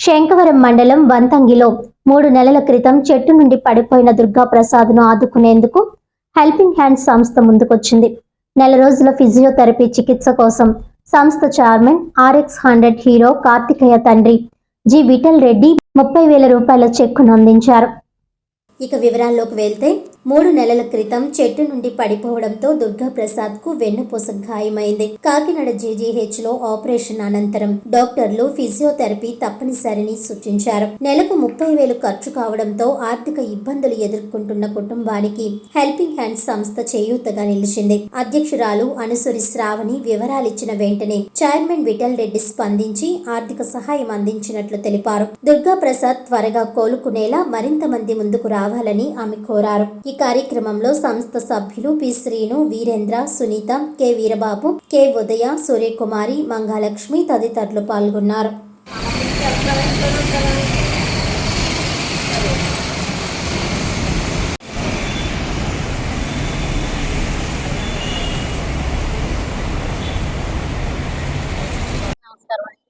శంకవరం మండలం వంతంగిలో మూడు నెలల క్రితం చెట్టు నుండి పడిపోయిన దుర్గా ప్రసాద్ను ఆదుకునేందుకు హెల్పింగ్ హ్యాండ్ సంస్థ ముందుకొచ్చింది. నెల రోజుల ఫిజియోథెరపీ చికిత్స కోసం సంస్థ chairman RX hundred hero Karthikeya తండ్రి జి విఠల్ రెడ్డి ముప్పై వేల రూపాయల చెక్కును అందించారు. ఇక వివరాల్లోకి వెళ్తే మూడు నెలల క్రితం చెట్టు నుండి పడిపోవడంతో దుర్గా ప్రసాద్కు వెన్నుపూస గాయమైంది. కాకినాడ జీజీహెచ్లో ఆపరేషన్ అనంతరం డాక్టర్లు ఫిజియోథెరపీ తప్పనిసరిని సూచించారు. నెలకు ముప్పై వేలు ఖర్చు కావడంతో ఆర్థిక ఇబ్బందులు ఎదుర్కొంటున్న కుటుంబానికి హెల్పింగ్ హ్యాండ్ సంస్థ చేయూతగా నిలిచింది. అధ్యక్షురాలు అనుసరి శ్రావణి వివరాలిచ్చిన వెంటనే చైర్మన్ విఠల్ రెడ్డి స్పందించి ఆర్థిక సహాయం అందించినట్లు తెలిపారు. దుర్గాప్రసాద్ త్వరగా కోలుకునేలా మరింత మంది ముందుకు రావాలని ఆమె కోరారు. కార్యక్రమంలో సంస్థ సభ్యులు P Srinu Veerendra Sunitha K Veerababu K Udaya Suryakumari Mangalakshmi తదితరులు పాల్గొన్నారు. నమస్కారం అండి.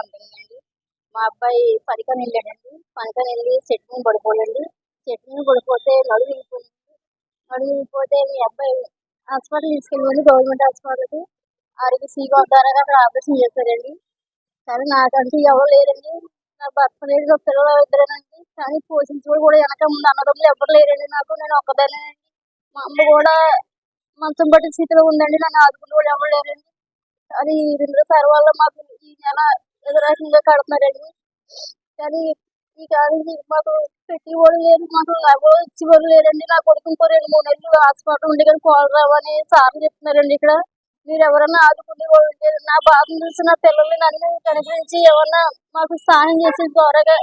అండి మా అబ్బాయి పనికని వెళ్ళాడండి. పనికని వెళ్ళి సెట్ మీద పడిపోయాడండి చెట్టు పడిపోతే నడుము విరిగిపోయింది. మీ అబ్బాయి హాస్పిటల్ తీసుకెళ్ళింది గవర్నమెంట్ హాస్పిటల్కి. ఆరోగ్య సీగా ద్వారా అక్కడ ఆపరేషన్ చేశారండి. కానీ నాకంటూ ఎవరు లేరండి. నా భర్త లేదు నా పిల్లలు ఇద్దరేనండి. కానీ పోషించుకోవడం కూడా వెనక ముందు అన్నదమ్ములు ఎవరు లేరండి నాకు. నేను ఒక్కదానేనండి మా అమ్మ కూడా మంచం పట్టిన స్థితిలో ఉందండి. నన్ను ఆదుకుని కూడా ఎవరు లేరండి. అది రెండు సార్ వల్ల మాకు ఈ నెల ఎదురాకంగా కడుతున్నారండి. కానీ ఈ కాలేజీ మాకు పెట్టి కూడా లేదు మాకు ఎవరు ఇచ్చి కూడా లేరండి నా కొడుకు ఇంకో రెండు మూడు నెలలు హాస్పిటల్ ఉండి కానీ కోల్ రావని సార్ చెప్తున్నారండి ఇక్కడ. మీరు ఎవరన్నా ఆదుకునే వాళ్ళు ఉంటే నా బాధను చూసి నా పిల్లల్ని నన్ను కనిపించి ఏమన్నా మాకు సాయం చేసి త్వరగా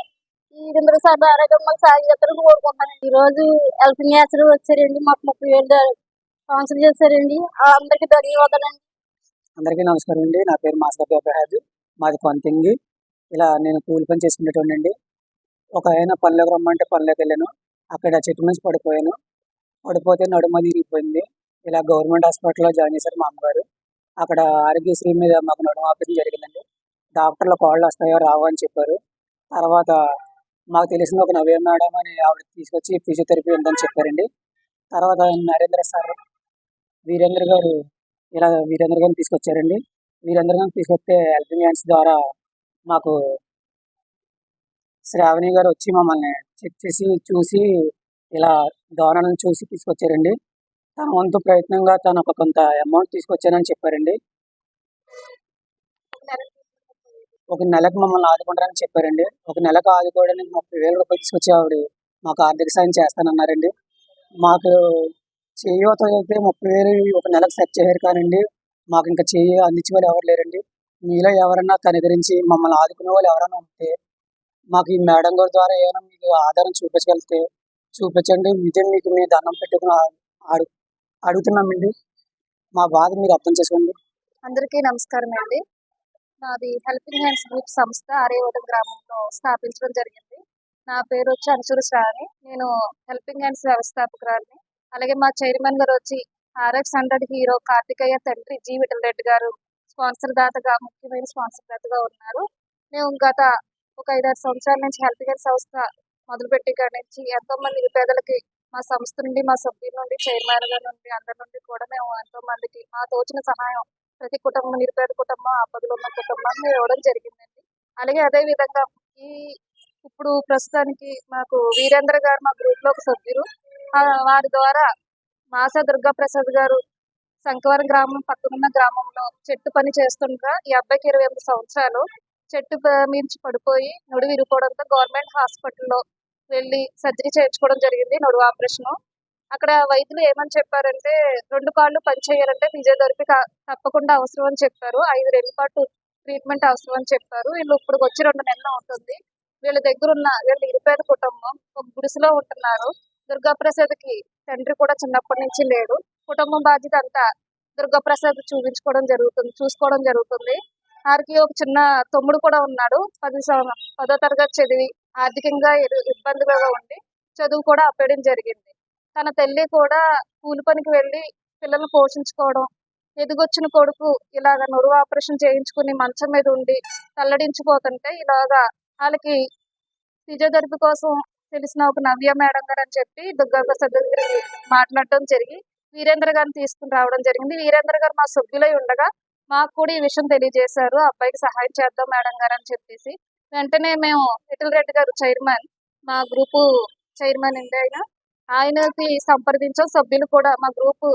ఈ రెండు సార్ ద్వారాగా మాకు సాయం చేస్తారని కోరుకుంటున్నాను ఈరోజు రోజు హెల్పింగ్ యాసర్ వచ్చారండి మాకు ముప్పై వేలు స్పాన్సర్ చేశారండి. అందరికీ ధన్యవాదాలండి. అందరికీ నమస్కారం అండి. నా పేరు మాస్టర్ అబ్రహాద్ మాది కొంతింగి. ఇలా నేను కూలి పని చేసుకునేటోండి అండి ఒక ఆయన పనిలోకి రమ్మంటే పనిలోకి వెళ్ళాను. అక్కడ చెట్టు నుంచి పడిపోయాను. పడిపోతే నడుమ తిరిగిపోయింది. ఇలా గవర్నమెంట్ హాస్పిటల్లో జాయిన్ చేశారు మా అమ్మగారు. అక్కడ ఆరోగ్యశ్రీ మీద మాకు నడుమ ఆపరేషన్ జరిగిందండి. డాక్టర్లు కాళ్ళు వస్తాయో రావో అని చెప్పారు. తర్వాత మాకు తెలిసిన ఒక నవ్య మేడం అని ఆవిడ తీసుకొచ్చి ఫిజియోథెరపీ ఉందని చెప్పారండి. తర్వాత నరేంద్ర సార్ వీరేంద్ర గారు ఇలా వీరేంద్ర గారిని తీసుకొచ్చారండి. వీరేంద్ర గారిని తీసుకొస్తే హెల్పింగ్ హ్యాండ్స్ ద్వారా మాకు శ్రావణి గారు వచ్చి మమ్మల్ని చెక్ చేసి చూసి ఇలా దోణలను చూసి తీసుకొచ్చారండి. తన వంతు ప్రయత్నంగా తను ఒక కొంత అమౌంట్ తీసుకొచ్చానని చెప్పారండి. ఒక నెలకు మమ్మల్ని ఆదుకుంటారని చెప్పారండి. ఒక నెలకు ఆదుకోవడానికి ముప్పై వేల రూపాయలు తీసుకొచ్చి ఆవిడ మాకు ఆర్థిక సాయం చేస్తానన్నారండి. మాకు చేయూత అయితే ముప్పై వేలు ఒక నెలకు సెట్ చేశారు కానండి. మాకు ఇంకా చేయి అందించే వాళ్ళు ఎవరు లేరండి. మీలో ఎవరన్నా గురించి మమ్మల్ని ఆదుకునే వాళ్ళు ఎవరైనా ఉంటే మాకు ఈ మేడం గారి ద్వారా ఏమైనా మీకు ఆధారం చూపించగలిగితే చూపించండి. ఇదే మీకు మీ దండం పెట్టుకుని అడు అడుగుతున్నామండి. మా బాధ మీరు అర్థం చేసుకోండి. అందరికీ నమస్కారం అండి. నాది హెల్పింగ్ హ్యాండ్స్ గ్రూప్ సంస్థ ఆర్యవరం గ్రామంలో స్థాపించడం జరిగింది. నా పేరు వచ్చి అనుసూరి శ్రావణి. నేను హెల్పింగ్ హ్యాండ్స్ వ్యవస్థాపకురాలిని. అలాగే మా చైర్మన్ గారు వచ్చి ఆర్ఎక్స్ హండ్రెడ్ హీరో కార్తికేయ తండ్రి జీ విఠల్ రెడ్డి గారు స్పాన్సర్ దాతగా ముఖ్యమైన స్పాన్సర్ దాతగా ఉన్నారు. మేము గత ఒక ఐదారు సంవత్సరాల నుంచి హెల్త్ కేర్ సంస్థ మొదలుపెట్టి కాడి నుంచి ఎంతో మంది నిరుపేదలకి మా సంస్థ నుండి మా సభ్యుల నుండి చైర్మన్ గారి నుండి అందరి నుండి కూడా మేము ఎంతో మందికి మా తోచిన సహాయం ప్రతి కుటుంబం నిరుపేద కుటుంబం ఆపదలో ఉన్న కుటుంబాన్ని ఇవ్వడం జరిగిందండి. అలాగే అదే విధంగా ఈ ఇప్పుడు ప్రస్తుతానికి మాకు వీరేంద్ర గారు మా గ్రూప్లో ఒక సభ్యులు. వారి ద్వారా మాసా దుర్గా ప్రసాద్ గారు శంకవరం గ్రామం పక్కనున్న గ్రామంలో చెట్టు పని చేస్తుండగా ఈ అబ్బాయికి ఇరవై ఎనిమిది సంవత్సరాలు. చెట్టు మించి పడిపోయి నడువు విరిగిపోవడంతో గవర్నమెంట్ హాస్పిటల్లో వెళ్ళి సర్జరీ చేయించుకోవడం జరిగింది నడువు ఆపరేషన్. అక్కడ వైద్యులు ఏమని చెప్పారంటే రెండు కాళ్ళు పని చేయాలంటే ఫిజియోథెరపీ కా- తప్పకుండా అవసరం అని చెప్పారు. ఐదు రెండు పాటు ట్రీట్మెంట్ అవసరం అని చెప్పారు. వీళ్ళు ఇప్పుడు వచ్చి రెండు నెలలు అవుతుంది. వీళ్ళ దగ్గర ఉన్న వీళ్ళ నిరుపేద కుటుంబం ఒక గుడిసెలో ఉంటున్నారు. దుర్గాప్రసాద్కి తండ్రి కూడా చిన్నప్పటి నుంచి లేడు. కుటుంబం బాధ్యత అంతా దుర్గాప్రసాద్ చూపించుకోవడం జరుగుతుంది చూసుకోవడం జరుగుతుంది. వారికి ఒక చిన్న తమ్ముడు కూడా ఉన్నాడు. పది పదో తరగతి చదివి ఆర్థికంగా ఇబ్బందిగా ఉండి చదువు కూడా ఆపేయడం జరిగింది. తన తల్లి కూడా కూలి పనికి వెళ్ళి పిల్లల్ని పోషించుకోవడం ఎదిగొచ్చిన కొడుకు ఇలాగ నొరువు ఆపరేషన్ చేయించుకుని మంచం మీద ఉండి తల్లడించిపోతుంటే ఇలాగా వాళ్ళకి ఫిజియోథెరపీ కోసం తెలిసిన ఒక నవ్య మేడం గారు అని చెప్పి దుర్గా ప్రసాద్ మాట్లాడటం మాట్లాడడం జరిగి వీరేంద్ర గారిని తీసుకుని రావడం జరిగింది. వీరేంద్ర గారు మా సభ్యులై ఉండగా మాకు కూడా ఈ విషయం తెలియజేశారు. ఆ అబ్బాయికి సహాయం చేద్దాం మేడం గారు అని చెప్పేసి. వెంటనే మేము విఠల్ రెడ్డి గారు చైర్మన్ మా గ్రూపు చైర్మన్ అండి ఆయన. ఆయనకి సంప్రదించాం. సభ్యులు కూడా మా గ్రూపు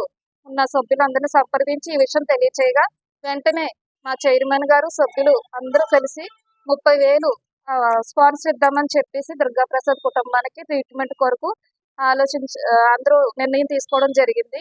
ఉన్న సభ్యులందరినీ సంప్రదించి ఈ విషయం తెలియచేయగా వెంటనే మా చైర్మన్ గారు సభ్యులు అందరూ కలిసి ముప్పై వేలు ఆ, స్పాన్సర్ ఇద్దామని చెప్పేసి దుర్గా ప్రసాద్ కుటుంబానికి ట్రీట్మెంట్ కొరకు ఆలోచించ అందరూ నిర్ణయం తీసుకోవడం జరిగింది.